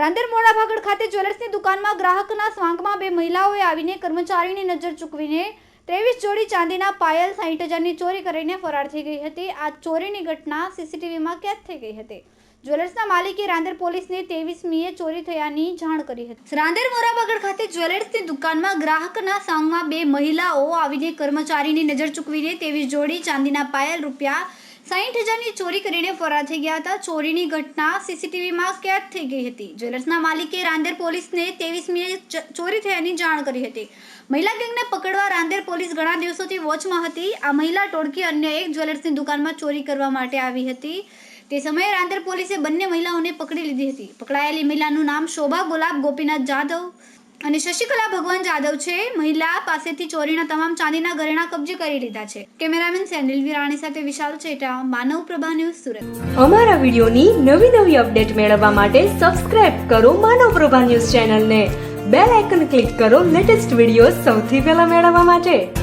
રાંદેર મોડા ભાગડ ખાતે જ્વેલર્સની દુકાનમાં ગ્રાહકના સ્વાંગમાં બે મહિલાઓએ આવીને કર્મચારીની નજર ચૂકવીને ત્રેવીસ જોડી ચાંદીના પાયલ સાઠ હજારની ચોરી કરીને ફરાર થઈ ગઈ હતી. આ ચોરીની ઘટના સીસીટીવીમાં કેદ થઈ ગઈ હતી. જ્વેલર્સના માલિકે રાંદેર પોલીસને ત્રેવીસમીએ ચોરી થયાની જાણ કરી હતી. રાંદેર મોરાબગડ ખાતે જ્વેલર્સની દુકાનમાં ગ્રાહકના સાંગમાં બે મહિલાઓ આવીને કર્મચારીની નજર ચૂકવીને ત્રેવીસ જોડી ચાંદીના પાયલ રૂપિયા સાઠ હજારની ચોરી કરીને ફરાર થઈ ગયા હતા. ચોરીની ઘટના સીસીટીવીમાં કેદ થઈ ગઈ હતી. જ્વેલર્સના માલિકે રાંદેર પોલીસને ત્રેવીસમીએ ચોરી થયાની જાણ કરી હતી. મહિલા ગેંગને પકડવા રાંદેર પોલીસ ઘણા દિવસોથી વોચમાં હતી. આ મહિલા ટોળકી અન્ય એક જ્વેલર્સની દુકાનમાં ચોરી કરવા માટે આવી હતી. તે સમયે રાંદેર પોલીસે બંને મહિલાઓને પકડી લીધી હતી. પકડાયેલી મહિલાનું નામ શોભા ગુલાબ ગોપીનાથ જાદવ અને શશિકલા ભગવાન જાદવ છે. મહિલા પાસેથી ચોરીના તમામ ચાંદીના ઘરેણા કબજે કરી લીધા છે. કેમેરામેન સેન્ડિલ વિરાણી સાથે વિશાલ ચેટા માનવ પ્રભા ન્યૂઝ સુરત. અમારા વિડીયોની નવી નવી અપડેટ મેળવવા માટે સબસ્ક્રાઇબ કરો માનવ પ્રભા ન્યૂઝ ચેનલને. બેલ આઇકન ક્લિક કરો લેટેસ્ટ વીડિયો સૌથી પહેલા મેળવવા માટે.